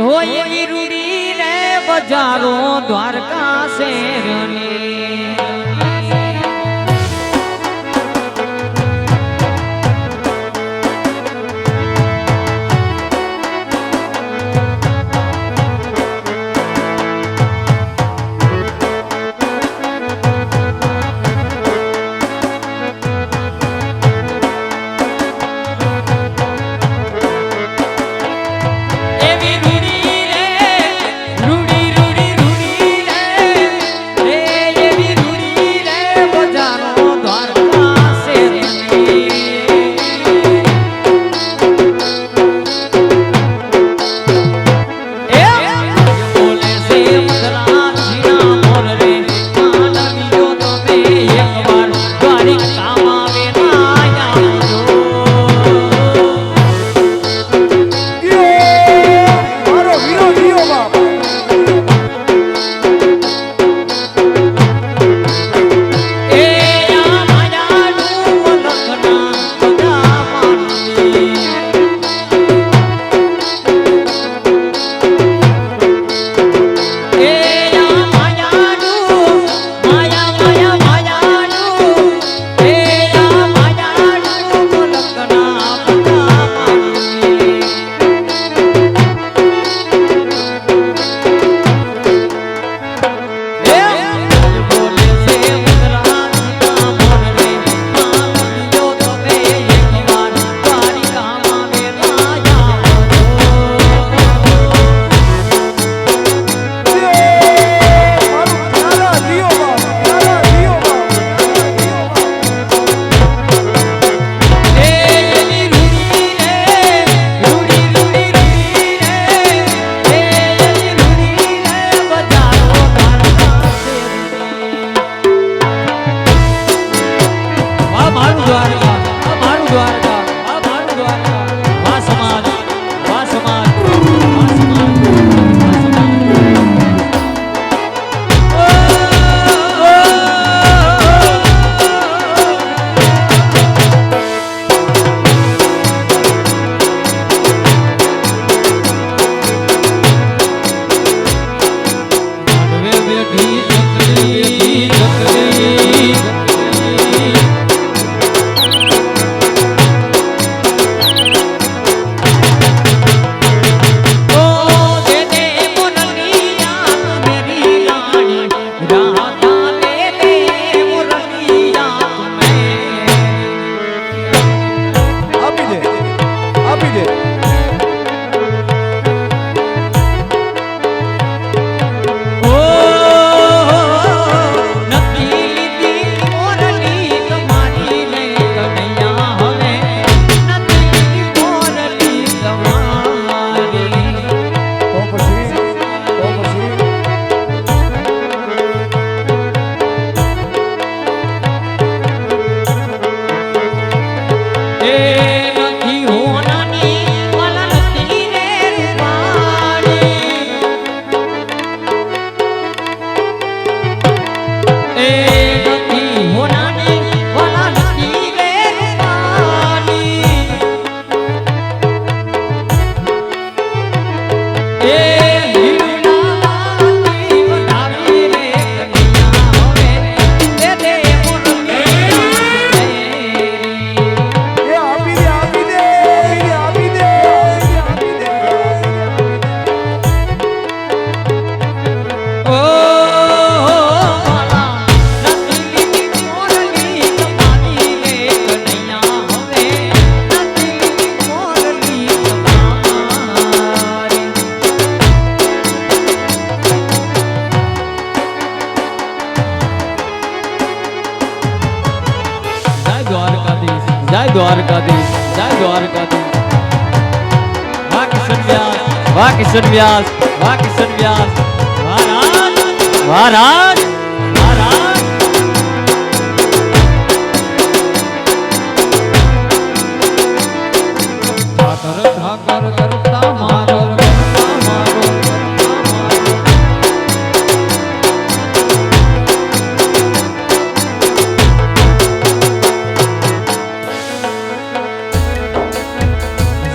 ધોઈ રૂડી રે બજારો દ્વારકા શેરની. It. Hey. દ્વારકાધીશ, જય દ્વારકાધીશ. વાહ, કિશન વ્યાસ. વાહ, કિશન વ્યાસ. વાહ, કિશન વ્યાસ. મહારાજ મહારાજ મહારાજ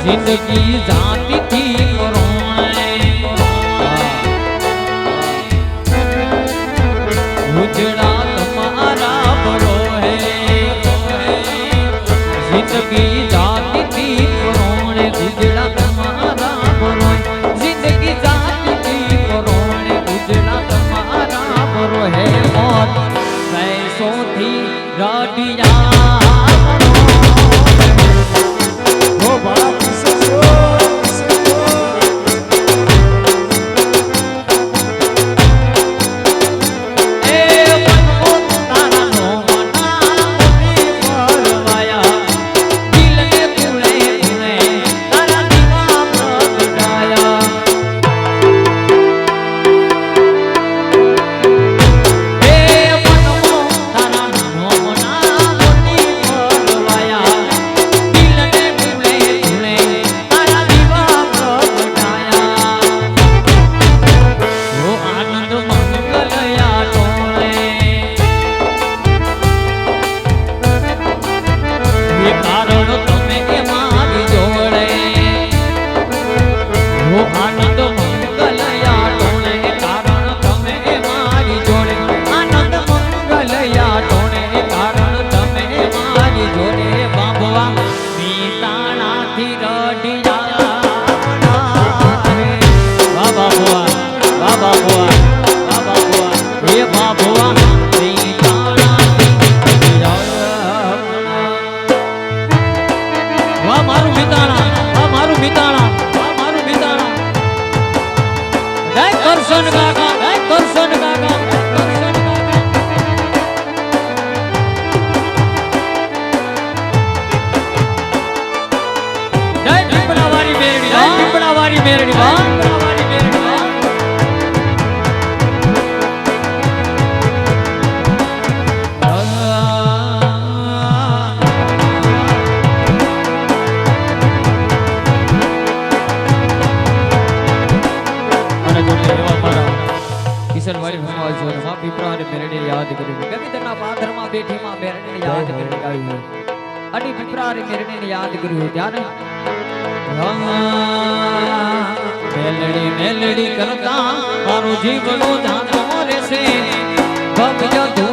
જિંદગી જાતી થી મેરણીને યાદ કરીને ગાયું અડી વિપ્રારે મેરણીને યાદ કર્યું ત્યારે મેલડી મેલડી કરતા મારું જીવનું ધામ રહેશે ભગજો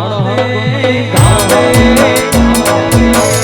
ગાવે ગાવે ગાવે